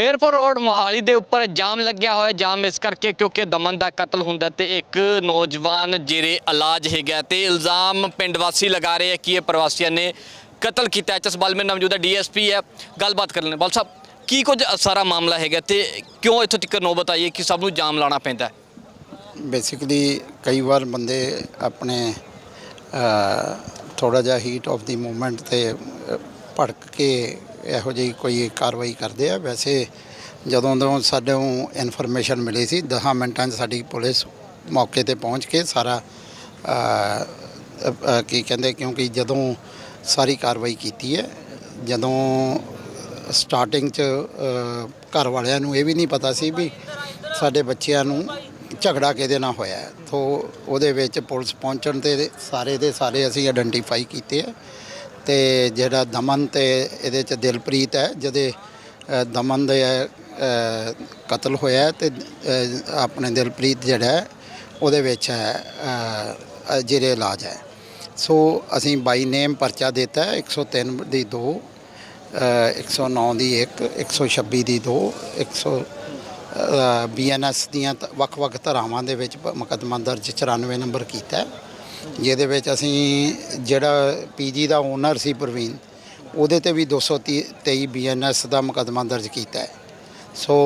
Airport road Mohali ਦੇ ਉੱਪਰ ਜਾਮ ਲੱਗਿਆ ਹੋਇਆ, ਜਾਮ ਇਸ ਕਰਕੇ ਕਿਉਂਕਿ ਦਮਨ ਦਾ ਕਤਲ ਹੁੰਦਾ ਤੇ ਇੱਕ ਨੌਜਵਾਨ ਜਿਹੜੇ ਇਲਾਜ ਹੈਗਾ ਤੇ ਇਲਜ਼ਾਮ ਪਿੰਡ ਵਾਸੀ ਲਗਾ ਰਹੇ ਹੈ ਕਿ ਇਹ ਪ੍ਰਵਾਸੀਆਂ ਨੇ ਕਤਲ ਕੀਤਾ। ਐਚਐਸ ਬਾਲਮੇ ਨਾਮ ਜਿਹਦਾ ਡੀਐਸਪੀ ਹੈ। ਗੱਲਬਾਤ ਕਰ ਲੈਣੇ ਬਲ ਸਾਹਿਬ, ਕੀ ਕੁਝ ਸਾਰਾ ਮਾਮਲਾ ਹੈਗਾ ਤੇ ਕਿਉਂ ਇੱਥੋਂ ਤੱਕ ਨੌਬਤ ਆਈ ਹੈ ਕਿ ਸਭ ਨੂੰ ਜਾਮ ਲਾਣਾ ਪੈਂਦਾ ਹੈ? ਬੇਸਿਕਲੀ ਕਈ ਵਾਰ ਬੰਦੇ ਆਪਣੇ ਥੋੜਾ ਜਿਹਾ ਹੀਟ ਆਫ ਦੀ ਮੂਵਮੈਂਟ ਤੇ ਭੜਕ ਕੇ ਇਹੋ ਜਿਹੀ ਕੋਈ ਕਾਰਵਾਈ ਕਰਦੇ ਆ ਵੈਸੇ ਜਦੋਂ ਤੋਂ ਸਾਨੂੰ ਇਨਫੋਰਮੇਸ਼ਨ ਮਿਲੀ ਸੀ 10 ਮਿੰਟਾਂ 'ਚ ਸਾਡੀ ਪੁਲਿਸ ਮੌਕੇ ਤੇ ਪਹੁੰਚ ਕੇ ਸਾਰਾ ਅ, ਅ, ਕੀ ਕਹਿੰਦੇ ਕਿਉਂਕਿ ਜਦੋਂ ਸਾਰੀ ਕਾਰਵਾਈ ਕੀਤੀ ਹੈ ਜਦੋਂ ਸਟਾਰਟਿੰਗ 'ਚ ਅ, ਘਰ ਵਾਲਿਆਂ ਨੂੰ ਇਹ ਵੀ ਨਹੀਂ ਪਤਾ ਸੀ ਵੀ ਸਾਡੇ ਬੱਚਿਆਂ ਨੂੰ ਝਗੜਾ ਕਿਹਦੇ ਨਾਲ ਹੋਇਆ ਹੈ। ਤੋ ਉਹਦੇ ਵਿੱਚ ਪੁਲਿਸ ਪਹੁੰਚਣ ਤੇ ਸਾਰੇ ਦੇ ਸਾਰੇ ਅਸੀਂ ਆਇਡੈਂਟੀਫਾਈ ਕੀਤੇ ਆ ਤੇ ਜਿਹੜਾ ਦਮਨ ਤੇ ਇਹਦੇ ਚ ਦਿਲਪ੍ਰੀਤ ਹੈ, ਜਿਹਦੇ ਦਮਨ ਦੇ ਕਤਲ ਹੋਇਆ ਹੈ ਤੇ ਆਪਣੇ ਦਿਲਪ੍ਰੀਤ ਜਿਹੜਾ ਉਹਦੇ ਵਿੱਚ ਹੈ ਜਿਹੜੇ ਇਲਾਜ ਹੈ। ਸੋ ਅਸੀਂ ਬਾਈ ਨੇਮ ਪਰਚਾ ਦਿੱਤਾ ਹੈ 103 ਦੀ 2 109 ਦੀ 1 126 ਦੀ 2 100 ਬੀਐਨਐਸ ਦੀਆਂ ਤ- ਵੱਖ-ਵੱਖ ਧਾਰਾਵਾਂ ਦੇ ਵਿੱਚ ਪ- ਮੁਕੱਦਮਾ ਦਰਜ 94 ਨੰਬਰ ਕੀਤਾ ਜਿਹਦੇ ਵਿੱਚ ਅਸੀਂ ਜਿਹੜਾ ਪੀਜੀ ਦਾ ਓਨਰ ਸੀ ਪ੍ਰਵੀਨ, ਉਹਦੇ ਤੇ ਵੀ 223 ਬੀਐਨਐਸ ਦਾ ਮੁਕੱਦਮਾ ਦਰਜ ਕੀਤਾ ਹੈ। ਸੋ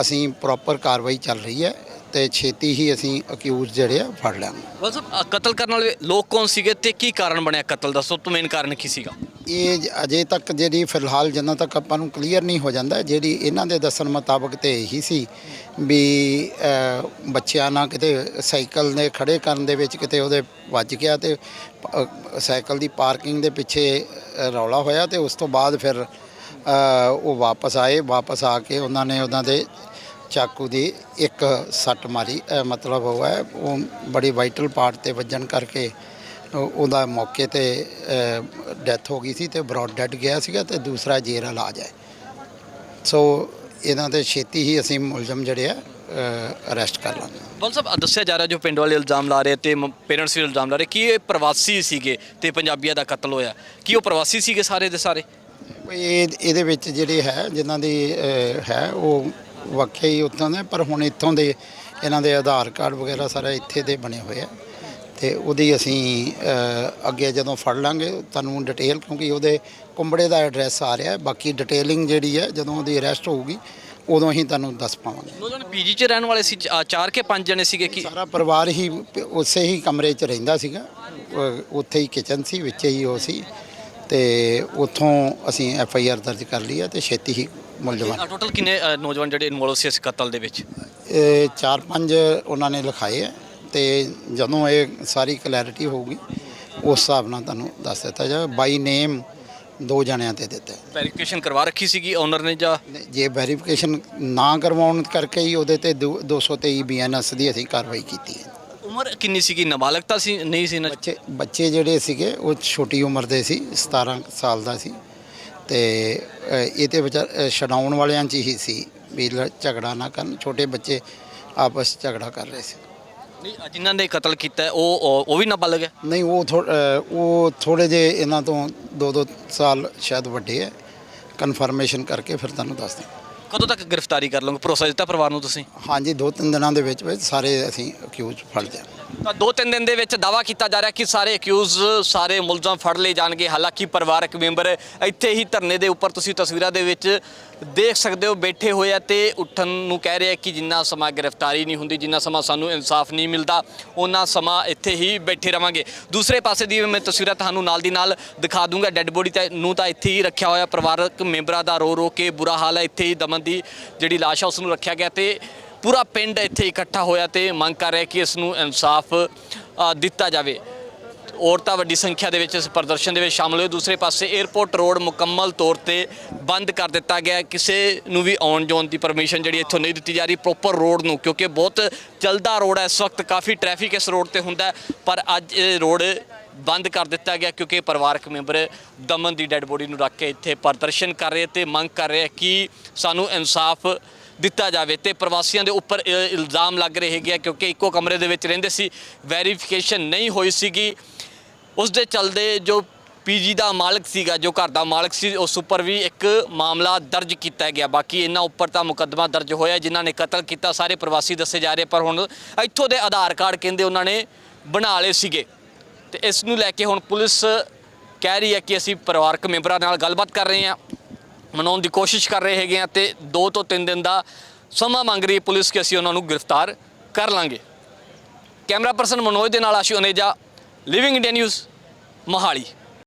ਅਸੀਂ ਪ੍ਰੋਪਰ ਕਾਰਵਾਈ ਚੱਲ ਰਹੀ ਹੈ ਤੇ ਛੇਤੀ ਹੀ ਅਸੀਂ ਅਕਿਊਜ਼ ਜਿਹੜੇ ਆ ਫੜ ਲਾਂਗੇ ਬਲ ਕਤਲ ਕਰਨ ਵਾਲੇ ਲੋਕ ਕੌਣ ਸੀਗੇ ਤੇ ਕੀ ਕਾਰਨ ਬਣਿਆ ਕਤਲ ਦਾ? ਸਭ ਤੋਂ ਮੇਨ ਕਾਰਨ ਕੀ ਸੀਗਾ? ਇਹ ਅਜੇ ਤੱਕ ਜਿਹੜੀ ਫਿਲਹਾਲ ਜਦੋਂ ਤੱਕ ਆਪਾਂ ਨੂੰ ਕਲੀਅਰ ਨਹੀਂ ਹੋ ਜਾਂਦਾ, ਜਿਹੜੀ ਇਹਨਾਂ ਦੇ ਦੱਸਣ ਮੁਤਾਬਕ ਤੇ ਇਹੀ ਸੀ ਵੀ ਬੱਚਿਆਂ ਨਾਲ ਕਿਤੇ ਸਾਈਕਲ ਨੇ ਖੜੇ ਕਰਨ ਦੇ ਵਿੱਚ ਕਿਤੇ ਉਹਦੇ ਵੱਜ ਗਿਆ ਤੇ ਸਾਈਕਲ ਦੀ ਪਾਰਕਿੰਗ ਦੇ ਪਿੱਛੇ ਰੌਲਾ ਹੋਇਆ ਤੇ ਉਸ ਤੋਂ ਬਾਅਦ ਫਿਰ ਉਹ ਵਾਪਸ ਆਏ, ਵਾਪਸ ਆ ਕੇ ਉਹਨਾਂ ਨੇ ਉਹਨਾਂ ਦੇ ਚਾਕੂ ਦੀ ਇੱਕ ਸੱਟ ਮਾਰੀ ਮਤਲਬ ਉਹ ਹੈ, ਉਹ ਬੜੀ ਵਾਈਟਲ ਪਾਰਟ ਤੇ ਵੱਜਣ ਕਰਕੇ ਉਹਦਾ ਮੌਕੇ ਤੇ ਡੈਥ ਹੋ ਗਈ ਸੀ ਤੇ ਬਰੌਡ ਡੈਡ ਗਿਆ ਸੀਗਾ ਤੇ ਦੂਸਰਾ ਜੇਰ ਇਲਾਜ ਹੈ ਸੋ ਇਹਨਾਂ ਤੇ ਛੇਤੀ ਹੀ ਅਸੀਂ ਮੁਲਜ਼ਮ ਜਿਹੜੇ ਆ ਅਰੈਸਟ ਕਰ ਲਾਂਗੇ। ਬਲ ਸਾਹਿਬ ਦੱਸਿਆ ਜਾ ਰਿਹਾ ਜੋ ਪਿੰਡ ਵਾਲੇ ਇਲਜ਼ਾਮ ਲਾ ਰਹੇ ਤੇ ਪੇਰੈਂਟਸ ਵੀ ਇਲਜ਼ਾਮ ਲਾ ਰਹੇ। ਕਿ ਇਹ ਪ੍ਰਵਾਸੀ ਸੀਗੇ ਤੇ ਪੰਜਾਬੀਆਂ ਦਾ ਕਤਲ ਹੋਇਆ? ਕੀ ਉਹ ਪ੍ਰਵਾਸੀ ਸੀਗੇ ਸਾਰੇ ਦੇ ਸਾਰੇ? ਇਹ ਇਹਦੇ ਵਿੱਚ ਜਿਹੜੇ ਹੈ ਜਿਨ੍ਹਾਂ ਦੀ ਹੈ ਉਹ ਵਾਕਿਆ ਹੀ ਉੱਥੋਂ ਦੇ ਪਰ ਹੁਣ ਇੱਥੋਂ ਦੇ ਇਹਨਾਂ ਦੇ ਆਧਾਰ ਕਾਰਡ ਵਗੈਰਾ ਸਾਰਾ ਇੱਥੇ ਦੇ ਬਣੇ ਹੋਏ ਆ। ਤੇ ਉਹਦੀ ਅਸੀਂ ਅੱਗੇ ਜਦੋਂ ਫੜ ਲਾਂਗੇ ਤੁਹਾਨੂੰ ਡਿਟੇਲ ਕਿਉਂਕਿ ਉਹਦੇ ਕੁੰਬੜੇ ਦਾ ਐਡਰੈਸ ਆ ਰਿਹਾ। ਬਾਕੀ ਡਿਟੇਲਿੰਗ ਜਿਹੜੀ ਹੈ ਜਦੋਂ ਉਹਦੀ ਅਰੈਸਟ ਹੋਊਗੀ ਉਦੋਂ ਹੀ ਤੁਹਾਨੂੰ ਦੱਸ ਪਾਵਾਂਗੇ। ਨੌਜਵਾਨ ਪੀਜੀ 'ਚ ਰਹਿਣ ਵਾਲੇ ਸੀ ਚਾਰ ਕੇ ਪੰਜ ਜਣੇ ਸੀਗੇ ਕਿ? ਸਾਰਾ ਪਰਿਵਾਰ ਹੀ ਉਸੇ ਹੀ ਕਮਰੇ 'ਚ ਰਹਿੰਦਾ ਸੀਗਾ ਉੱਥੇ ਹੀ ਕਿਚਨ ਸੀ ਵਿੱਚੇ ਹੀ ਉਹ ਸੀ ਤੇ ਉੱਥੋਂ ਅਸੀਂ ਐਫ ਆਈ ਆਰ ਦਰਜ ਕਰ ਲਈ ਹੈ ਤੇ ਛੇਤੀ ਹੀ ਮੁਲਜ਼ਮਾਂ ਟੋਟਲ ਕਿੰਨੇ ਨੌਜਵਾਨ ਜਿਹੜੇ ਇਨਵੋਲਵ ਸੀ ਇਸ ਕਤਲ ਦੇ ਵਿੱਚ? ਇਹ ਚਾਰ ਪੰਜ ਉਹਨਾਂ ਨੇ ਲਿਖਾਏ ਹੈ। ਤੇ ਜਦੋਂ ਇਹ ਸਾਰੀ ਕਲੈਰਿਟੀ ਹੋਊਗੀ ਉਸ ਹਿਸਾਬ ਨਾਲ ਤੁਹਾਨੂੰ ਦੱਸ ਦਿੱਤਾ ਜਾਵੇ। ਬਾਈ ਨੇਮ ਦੋ ਜਣਿਆਂ ਤੇ ਦਿੱਤਾ। ਵੈਰੀਫਿਕੇਸ਼ਨ ਕਰਵਾ ਰੱਖੀ ਸੀਗੀ ਓਨਰ ਨੇ ਜਾਂ? ਜੇ ਵੈਰੀਫਿਕੇਸ਼ਨ ਨਾ ਕਰਵਾਉਣ ਕਰਕੇ ਹੀ ਉਹਦੇ ਤੇ ਦੋ- 223 ਬੀਐਨਐਸ ਦੀ ਅਸੀਂ ਕਾਰਵਾਈ ਕੀਤੀ ਹੈ। ਉਮਰ ਕਿੰਨੀ ਸੀਗੀ? ਨਾਬਾਲਗਤਾ ਸੀ ਨਹੀਂ ਸੀ ਨਾ? ਬੱਚੇ ਬੱਚੇ ਜਿਹੜੇ ਸੀਗੇ ਉਹ ਛੋਟੀ ਉਮਰ ਦੇ ਸੀ 17 ਸਾਲ ਦਾ ਸੀ। ਤੇ ਅ, ਇਹ ਤੇ ਵਿਚਾਰ ਛਡਾਉਣ ਵਾਲਿਆਂ 'ਚ ਹੀ ਸੀ ਵੀ ਲ- ਝਗੜਾ ਨਾ ਕਰਨ। ਛੋਟੇ ਬੱਚੇ ਆਪਸ 'ਚ ਝਗੜਾ ਕਰ ਰਹੇ ਸੀ। ਨਹੀਂ ਜਿਨ੍ਹਾਂ ਨੇ ਕਤਲ ਕੀਤਾ ਹੈ, ਉਹ ਉਹ- ਉਹ ਵੀ ਨਾਬਾਲਗ ਹੈ? ਨਹੀਂ ਉਹ ਥੋ- ਅ, ਉਹ ਥੋੜੇ ਜੇ ਇਹਨਾਂ ਤੋਂ ਦੋ ਦੋ ਸਾਲ ਸ਼ਾਇਦ ਵੱਡੇ ਹੈ। ਕਨਫਰਮੇਸ਼ਨ ਕਰਕੇ ਫਿਰ ਤੁਹਾਨੂੰ ਦੱਸ ਦਿਆਂ ਕਦੋਂ ਤੱਕ ਗ੍ਰਿਫਤਾਰੀ ਕਰ ਲਓਗੇ? ਭਰੋਸਾ ਦਿੱਤਾ ਪਰਿਵਾਰ ਨੂੰ ਤੁਸੀਂ? ਹਾਂਜੀ ਦੋ ਤਿੰਨ ਦਿਨਾਂ ਦੇ ਵਿੱਚ ਵਿੱਚ ਸਾਰੇ ਅਸੀਂ ਅਕਿਊਜ਼ ਫੜ ਲਿਆ। ਤਾਂ ਦੋ ਤਿੰਨ ਦਿਨ ਦੇ ਵਿੱਚ ਦਾਵਾ ਕੀਤਾ ਜਾ ਰਿਹਾ ਕਿ ਸਾਰੇ ਅਕਿਊਜ਼ ਸਾਰੇ ਮੁਲਜ਼ਮ ਫੜ ਲਏ ਜਾਣਗੇ। ਹਾਲਾਂਕਿ ਪਰਿਵਾਰਕ ਮੈਂਬਰ ਇੱਥੇ ਹੀ ਧਰਨੇ ਦੇ ਉੱਪਰ ਤੁਸੀਂ ਤਸਵੀਰਾਂ ਦੇ ਵਿੱਚ ਦੇਖ ਸਕਦੇ ਹੋ ਬੈਠੇ ਹੋਏ ਆ ਤੇ ਉੱਠਣ ਨੂੰ ਕਹਿ ਰਿਹਾ ਕਿ ਜਿੰਨਾ ਸਮਾਂ ਗ੍ਰਿਫਤਾਰੀ ਨਹੀਂ ਹੁੰਦੀ, ਜਿੰਨਾ ਸਮਾਂ ਸਾਨੂੰ ਇਨਸਾਫ ਨਹੀਂ ਮਿਲਦਾ ਉਹਨਾਂ ਸਮਾਂ ਇੱਥੇ ਹੀ ਬੈਠੇ ਰਵਾਂਗੇ। ਦੂਸਰੇ ਪਾਸੇ ਦੀ ਮੈਂ ਤਸਵੀਰਾਂ ਤੁਹਾਨੂੰ ਨਾਲ ਦੀ ਨਾਲ ਦਿਖਾ ਦੂੰਗਾ। ਡੈੱਡ ਬੋਡੀ ਤਾਂ ਨੂੰ ਤਾਂ ਇੱਥੇ ਹੀ ਰੱਖਿਆ ਹੋਇਆ ਪਰਿਵਾਰਕ ਮੈਂਬਰਾਂ ਦਾ ਰੋ ਰੋ ਕੇ ਬੁਰਾ ਹਾਲ ਹੈ। ਇੱਥੇ ਹੀ ਦਮਨ ਦੀ ਜਿਹੜੀ ਲਾਸ਼ ਆ, ਉਸ ਨੂੰ ਰੱਖਿਆ ਗਿਆ ਤੇ ਪੂਰਾ ਪਿੰਡ ਇੱਥੇ ਇਕੱਠਾ ਹੋਇਆ ਤੇ ਮੰਗ ਕਰ ਰਿਹਾ ਕਿ ਇਸ ਨੂੰ ਇਨਸਾਫ ਦਿੱਤਾ ਜਾਵੇ। ਔਰਤਾਂ ਵੱਡੀ ਸੰਖਿਆ ਦੇ ਵਿੱਚ ਇਸ ਪ੍ਰਦਰਸ਼ਨ ਦੇ ਵਿੱਚ ਸ਼ਾਮਲ ਹੋਏ। ਦੂਸਰੇ ਪਾਸੇ 에ਅਰਪੋਰਟ ਰੋਡ ਮੁਕੰਮਲ ਤੌਰ ਤੇ ਬੰਦ ਕਰ ਦਿੱਤਾ ਗਿਆ ਕਿਸੇ ਨੂੰ ਵੀ ਆਉਣ ਜਾਣ ਦੀ ਪਰਮਿਸ਼ਨ ਜਿਹੜੀ ਇੱਥੋਂ ਨਹੀਂ ਦਿੱਤੀ ਜਾ ਰਹੀ। ਪ੍ਰੋਪਰ ਰੋਡ ਨੂੰ, ਕਿਉਂਕਿ ਬਹੁਤ ਚੱਲਦਾ ਰੋਡ ਹੈ। ਇਸ ਵਕਤ ਕਾਫੀ ਟ੍ਰੈਫਿਕ ਇਸ ਰੋਡ ਤੇ ਹੁੰਦਾ ਪਰ ਅੱਜ ਇਹ ਰੋਡ ਬੰਦ ਕਰ ਦਿੱਤਾ ਗਿਆ ਕਿਉਂਕਿ ਪਰਿਵਾਰਕ ਮੈਂਬਰ ਦਮਨ ਦੀ ਡੈੱਡ ਬੋਡੀ ਨੂੰ ਰੱਖ ਕੇ ਇੱਥੇ ਪ੍ਰਦਰਸ਼ਨ ਕਰ ਰਹੇ ਤੇ ਮੰਗ ਕਰ ਰਹੇ ਕਿ ਸਾਨੂੰ ਇਨਸਾਫ ਦਿੱਤਾ ਜਾਵੇ ਤੇ ਪ੍ਰਵਾਸੀਆਂ ਦੇ ਉੱਪਰ ਇ- ਇਲਜ਼ਾਮ ਲੱਗ ਰਹੇ ਹੈਗੇ ਕਿਉਂਕਿ ਇੱਕੋ ਕਮਰੇ ਦੇ ਵਿੱਚ ਰਹਿੰਦੇ ਸੀ। ਵੈਰੀਫਿਕੇਸ਼ਨ ਨਹੀਂ ਹੋਈ ਸੀਗੀ। ਉਸ ਦੇ ਚਲਦੇ ਜੋ ਪੀਜੀ ਦਾ ਮਾਲਕ ਸੀਗਾ, ਜੋ ਘਰ ਦਾ ਮਾਲਕ ਸੀ, ਉਸ ਉੱਪਰ ਵੀ ਇੱਕ ਮਾਮਲਾ ਦਰਜ ਕੀਤਾ ਗਿਆ। ਬਾਕੀ ਇਹਨਾਂ ਉੱਪਰ ਤਾਂ ਮੁਕੱਦਮਾ ਦਰਜ ਹੋਇਆ, ਜਿਨ੍ਹਾਂ ਨੇ ਕਤਲ ਕੀਤਾ, ਸਾਰੇ ਪ੍ਰਵਾਸੀ ਦੱਸੇ ਜਾ ਰਹੇ, ਪਰ ਹੁਣ ਇੱਥੋਂ ਦੇ ਆਧਾਰ ਕਾਰਡ ਕਹਿੰਦੇ ਉਹਨਾਂ ਨੇ ਬਣਾ ਲਏ ਸੀਗੇ। ਤੇ ਇਸ ਨੂੰ ਲੈ ਕੇ ਹੁਣ ਪੁਲਿਸ ਕਹਿ ਰਹੀ ਹੈ ਕਿ ਅਸੀਂ ਪਰਿਵਾਰਕ ਮੈਂਬਰਾਂ ਨਾਲ ਗੱਲਬਾਤ ਕਰ ਰਹੇ ਹਾਂ, ਮਨਾਉਣ ਦੀ ਕੋਸ਼ਿਸ਼ ਕਰ ਰਹੇ ਹੈਗੇ ਆ ਤੇ 2 ਤੋਂ 3 ਦਿਨ ਦਾ ਸਮਾਂ ਮੰਗ ਰਹੀ ਪੁਲਿਸ ਕਿ ਅਸੀਂ ਉਹਨਾਂ ਨੂੰ ਗ੍ਰਿਫਤਾਰ ਕਰ ਲਾਂਗੇ। ਕੈਮਰਾ ਪਰਸਨ ਮਨੋਜ ਦੇ ਨਾਲ Ashu Aneja living India news Mohali